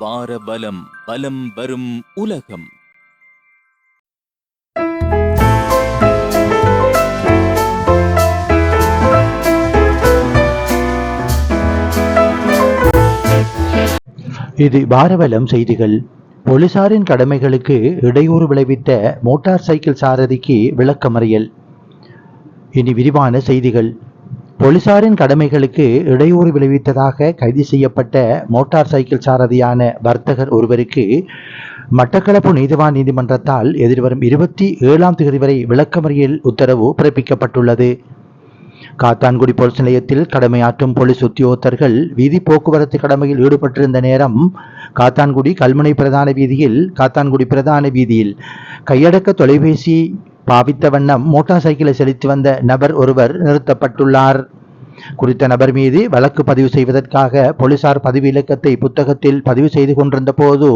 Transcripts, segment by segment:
வார பலம் பலம் வரும் உலகம். இது பாரபலம் செய்திகள். போலீசாரின் கடமைகளுக்கு இடையூறு விளைவித்த மோட்டார் சைக்கிள் சாரதிக்கு விளக்கமறியல். இனி விரிவான செய்திகள். போலீசாரின் கடமைகளுக்கு இடையூறு விளைவித்ததாக கைது செய்யப்பட்ட மோட்டார் சைக்கிள் சாரதியான வர்த்தகர் ஒருவருக்கு மட்டக்களப்பு நீதிவான் நீதிமன்றத்தால் எதிர்வரும் இருபத்தி ஏழாம் தேதி வரை விளக்கமறியல் உத்தரவு பிறப்பிக்கப்பட்டுள்ளது. காத்தான்குடி போலீஸ் நிலையத்தில் கடமையாற்றும் போலீஸ் உத்தியோகத்தர்கள் வீதி போக்குவரத்து கடமையில் ஈடுபட்டிருந்த நேரம் காத்தான்குடி கல்முனை பிரதான வீதியில் காத்தான்குடி பிரதான வீதியில் கையடக்க தொலைபேசி பாவித்த வண்ணம் மோட்டார் சைக்கிளை செலுத்தி வந்த நபர் ஒருவர் நிறுத்தப்பட்டுள்ளார். குறித்த நபர் மீது வழக்கு பதிவு செய்வதற்காக போலீசார் பதிவு இலக்கத்தை புத்தகத்தில் பதிவு செய்து கொண்டிருந்த போது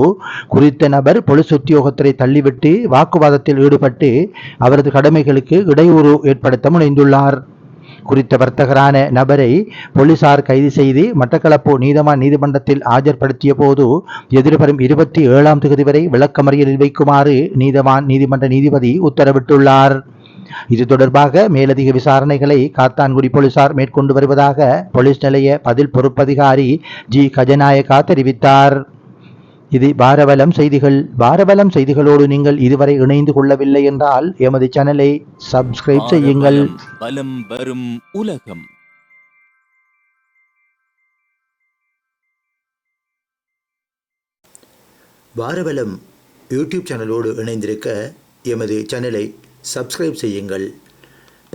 குறித்த நபர் பொலிஸ் உத்தியோகத்தரை தள்ளிவிட்டு வாக்குவாதத்தில் ஈடுபட்டு அவரது கடமைகளுக்கு இடையூறு ஏற்படுத்த முனைந்துள்ளார். குறித்த வர்த்தகரான நபரை போலீசார் கைது செய்து மட்டக்களப்பு நீதவான் நீதிமன்றத்தில் ஆஜர்படுத்திய போது எதிர்வரும் இருபத்தி ஏழாம் தேதி வரை விளக்கமறியலில் வைக்குமாறு நீதவான் நீதிமன்ற நீதிபதி உத்தரவிட்டுள்ளார். இது தொடர்பாக மேலதிக விசாரணைகளை காத்தான்குடி போலீசார் மேற்கொண்டு வருவதாக போலீஸ் நிலைய பதில் பொறுப்பதிகாரி ஜி. கஜநாயகா தெரிவித்தார். இது பாரவலம் செய்திகள் பாரவலம் செய்திகளோடு நீங்கள் இதுவரை இணைந்து கொள்ளவில்லை என்றால் எமது சேனலை சப்ஸ்கிரைப் செய்யுங்கள். பலம் வரும் உலகம். வாரவலம் யூடியூப் சேனலோடு இணைந்திருக்க எமது சேனலை சப்ஸ்கிரைப் செய்யுங்கள்.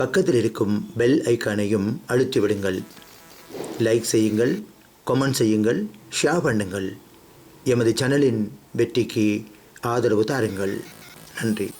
பக்கத்தில் இருக்கும் பெல் ஐக்கானையும் அழுத்திவிடுங்கள். லைக் செய்யுங்கள் கமெண்ட் செய்யுங்கள் ஷேர் பண்ணுங்கள். எமது சேனலின் வெற்றிக்கு ஆதரவு தாருங்கள். நன்றி.